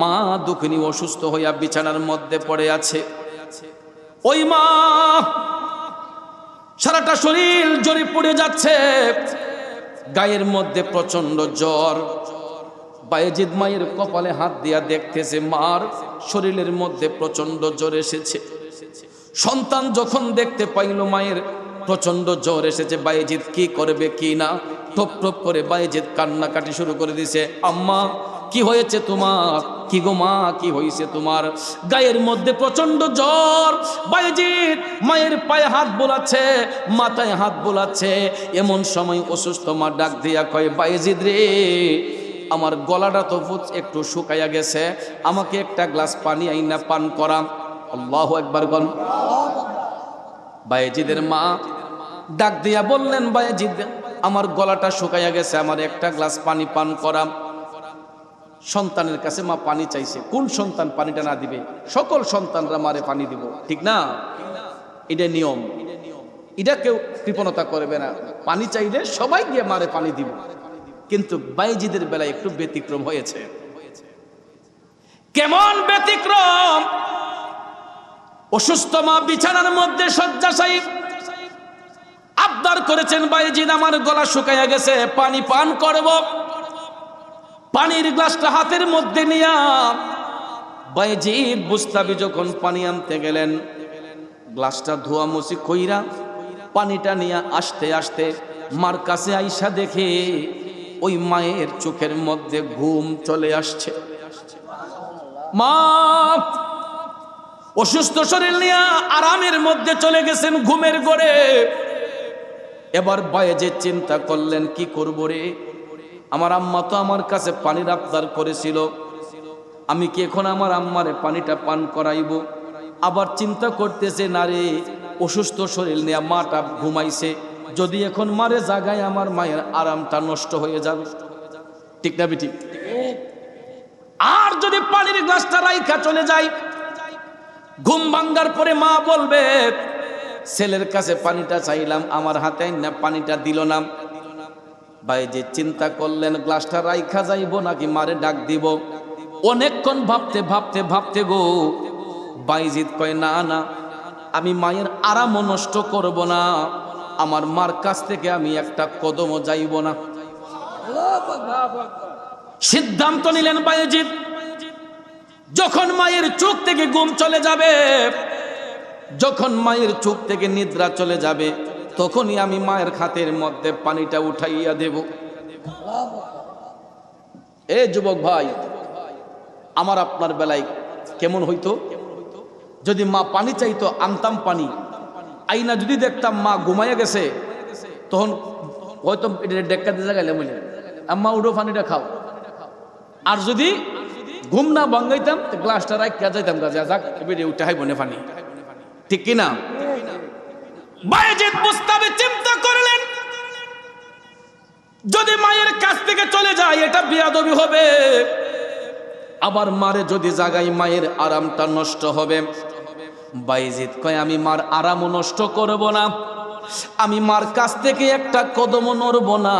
মা দুঃখিনী অসুস্থ হইয়া বিছানার মধ্যে পড়ে আছে। ওই মা সারাটা শরীর জড়ে পড়ে যাচ্ছে। গায়ের মধ্যে প্রচণ্ড জ্বর। বায়েজিদ মায়ের কপালে হাত দিয়া দেখতেছে, মার শরীরের মধ্যে প্রচণ্ড জ্বর এসেছে। সন্তান যখন দেখতে পাইল মায়ের প্রচণ্ড জ্বর এসেছে, বায়েজিদ কি করবে কি না টপ টপ করে বায়েজিদ কান্নাকাটি শুরু করে দিছে, আম্মা কি হয়েছে তোমার? কি গো মা, কি হয়েছে তোমার? গায়ের মধ্যে প্রচণ্ড জ্বর। বাইজিৎ মায়ের পায়ে হাত বোলাচ্ছে, মাথায় হাত বোলাচ্ছে। এমন সময় অসুস্থ মা ডাক দিয়া কয় বাইজিদ রে, আমার গলাটা তো একটু শুকাইয়া গেছে। আমাকে একটা গ্লাস পানি আইনা পান করা। আল্লাহ একবার গন বায়েজিদের মা ডাক দিয়া বললেন বায়েজিদ আমার গলাটা শুকাইয়া গেছে, আমার একটা গ্লাস পানি পান করা। সন্তানের কাছে মা পানি চাইছে। কোন সন্তান পানিটা না দিবে? সকল সন্তানরা মারে পানি দিব। ঠিক না? এটা নিয়ম। এটা কেউ কৃপণতা করবে না। পানি চাইলে সবাই গিয়ে মারে পানি দিব। কিন্তু বাইজিদের বেলায় একটু ব্যতিক্রম হয়েছে। কেমন ব্যতিক্রম? অসুস্থ মা বিছানার মধ্যে শয্যাশায়ী আবদার করেছেন, বাইজিদ আমার গলা শুকাইয়া গেছে, পানি পান করব। পানির গ্লাসটা হাতের মধ্যে নিয়া বাইজিদ বুস্তাবি যখন পানি আনতে গেলেন, গ্লাসটা ধোয়া মুছি কইরা পানিটা নিয়ে আসতে আসতে মার কাছে আইসা দেখে ওই মায়ের চোখের মধ্যে ঘুম চলে আসছে। মা, অসুস্থ শরীর নিয়ে আরামের মধ্যে চলে গেছেন ঘুমের গড়ে। এবার বায়ে চিন্তা করলেন, কি করব রে? আমার আম্মা তো আমার কাছে পানির আবদার করেছিল। আমি কি এখন আমার আম্মারে পানিটা পান করাইব? আবার চিন্তা করতেছে, না রে, অসুস্থ শরীর নিয়ে মাটা ঘুমাইছে। যদি এখন মারে জাগায় আমার মায়ের আরামটা নষ্ট হয়ে যাবে। ঠিক না বেটি আর যদি পানির গ্লাসটা রাইখা চলে যায়, ঘুম ভাঙ্গার পরে মা বলবে, ছেলের কাছে পানিটা চাইলাম, আমার হাতে না পানিটা দিল না। ভাই, যে চিন্তা করলেন, গ্লাসটা রাইখা যাইব নাকি মারে ডাক দিব? অনেকক্ষণ ভাবতে ভাবতে ভাবতে গো, বাইজিৎ কয়, না না, আমি মায়ের আরামও নষ্ট করব না। আমার মার কাছ থেকে আমি একটা কদমও যাইব না। সিদ্ধান্ত নিলেন বাইজিৎ, যখন মায়ের চোখ থেকে ঘুম চলে যাবে, যখন মায়ের চোখ থেকে নিদ্রা চলে যাবে তখনই আমি মায়ের খাতের মধ্যে পানিটা উঠাইয়া দেব। এ যুবক ভাই, আমার আপনার বেলায় কেমন হইতো? যদি মা পানি চাইতো, আনতাম পানি। আইনা যদি দেখতাম মা ঘুমাইয়া গেছে, তখন হয়তো ডেক্কা দিয়ে গেলে বলে। আম্মা, উঠো, পানিটা খাও। আর যদি ঘুম না ভাঙ্গাইতাম তো গ্লাসটা রাখিয়া যাইতাম গাছে যাক, এবারে উঠে হাই বনে পানি। ঠিক কিনা? বায়েজিদ মুস্তাবে চিন্তা করলেন, যদি মায়ের কাছ থেকে চলে যায়, এটা বিয়াদবি হবে। আবার মারে যদি জাগাই, মায়ের আরামটা নষ্ট হবে। বাইজিদ কয়, আমি মার আরামও নষ্ট করব না। আমি মার কাছ থেকে একটা কদমও নড়ব না।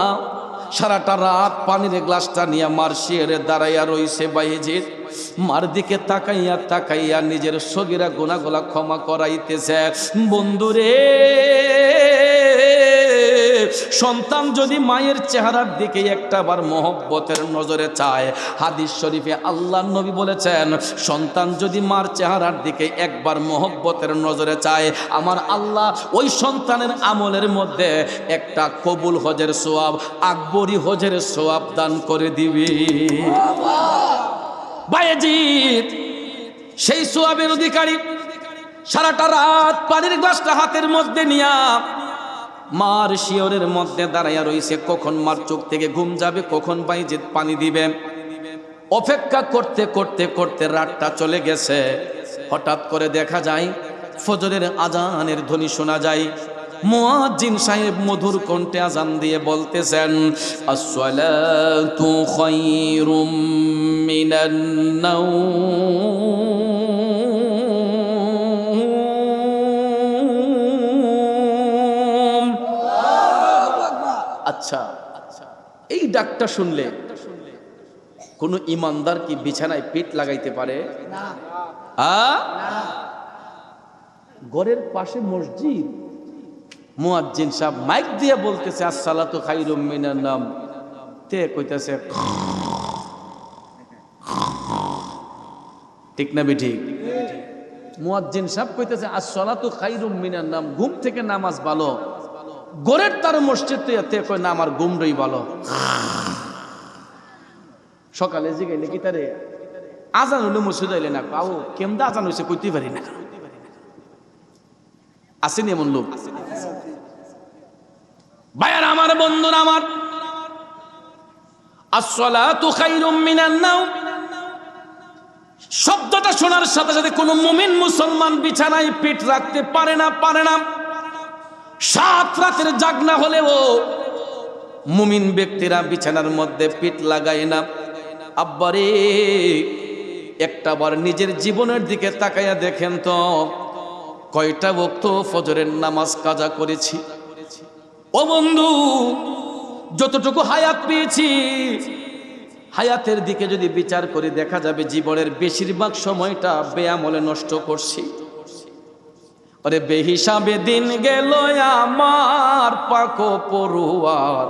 সারাটা রাত পানির গ্লাসটা নিয়ে মার শিয়ারে দাঁড়াইয়া রইছে বাইজিদ মার দিকে তাকাইয়া তাকাইয়া নিজের সগিরা গোনাগুলা ক্ষমা করাইতেছে। বন্ধুরে, সন্তান যদি মায়ের চেহারার দিকে একটাবার মহব্বতের নজরে চায়, হাদিস শরীফে আল্লাহ নবী বলেছেন, সন্তান যদি মার চেহারার দিকে একবার মহব্বতের নজরে চায়, আমার আল্লাহ ওই সন্তানের আমলের মধ্যে একটা কবুল হজের সোয়াব, আকবরী হজের সোয়াব দান করে দিবি। বায়েজিৎ সেই সোয়াবের অধিকারী, সারাটা রাত পানির গ্লাসটা হাতের মধ্যে নিয়া মার শিওরের মধ্যে দাঁড়াইয়া রইছে। কখন মার চোখ থেকে ঘুম যাবে, কখন বাইজিৎ পানি দিবে। অপেক্ষা করতে করতে করতে রাতটা চলে গেছে। হঠাৎ করে দেখা যায়, ফজরের আজানের ধ্বনি শোনা যায়। মুয়াজ্জিন সাহেব মধুর কণ্ঠে আজান দিয়ে বলতেছেন আসসালাতু খায়রুম মিনান নাওম। আচ্ছা এই ডাকটা শুনলে কোনো ইমানদার কি বিছানায় পিঠ লাগাইতে পারে? ঘরের পাশে মসজিদ। মুয়াজ্জিন সাহেব মাইক দিয়ে বলতেছে, আসসালাতু খাইরুম মিনার নাম। তে কইতাছে, ঠিক না ঠিক মুয়াজ্জিন সাহেব কইতেছে, আসসালাতু খাইরুম মিনার নাম, ঘুম থেকে নামাজ ভালো। গোরের তার মসজিদ তে কই না, আমার ঘুমটাই ভালো। সকালে জিগাইলে কি তারে? আজান হলে মসজিদ আইলে না পাও কেমদা আজান হয়েছে কইতে পারি না। আসেনি এমন লোক। ভাইয়ার, আমার বন্ধুরা, আমার। শব্দটা শোনার সাথে সাথে কোনো মুমিন মুসলমান বিছানায় পিঠ রাখতে পারে না পারে না। সাত রাতের জাগনা হলেও মুমিন ব্যক্তিরা বিছানার মধ্যে পিঠ লাগায় না। আব্বারে, একটা বার নিজের জীবনের দিকে তাকাইয়া দেখেন তো, কয়টা বক্ত ফজরের নামাজ কাজা করেছি। ও বন্ধু, যতটুকু হায়াত পেয়েছি, হায়াতের দিকে যদি বিচার করে, দেখা যাবে জীবনের বেশিরভাগ সময়টা বেয়ামলে নষ্ট করছি। আরে বেহিসাবে দিন গেল আমার, পাকো পড়ুয়ার।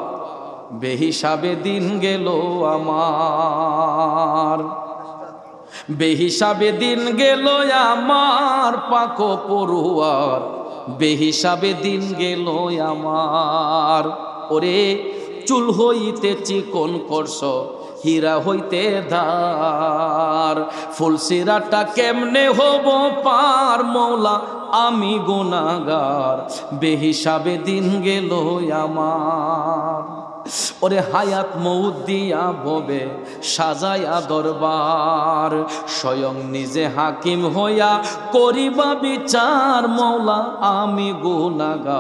বেহিসাবে দিন গেল আমার। বেহিসাবে দিন গেল আমার, পাকো পড়ুয়ার। বেহিসাবে দিন গেল আমার। ওরে, চুল হইতে চিকন করস হীরা হইতে ধার। ফুলসিরাটা কেমনে হব পার, মৌলা, আমি গুনাগার। বেহিসাবে দিন গেল আমার। ওরে হায়াত মৌত দিয়া ববে সাজায়া দরবার। স্বয়ং নিজে হাকিম হইয়া করিবা বিচার মৌলা আমি গুনাগার।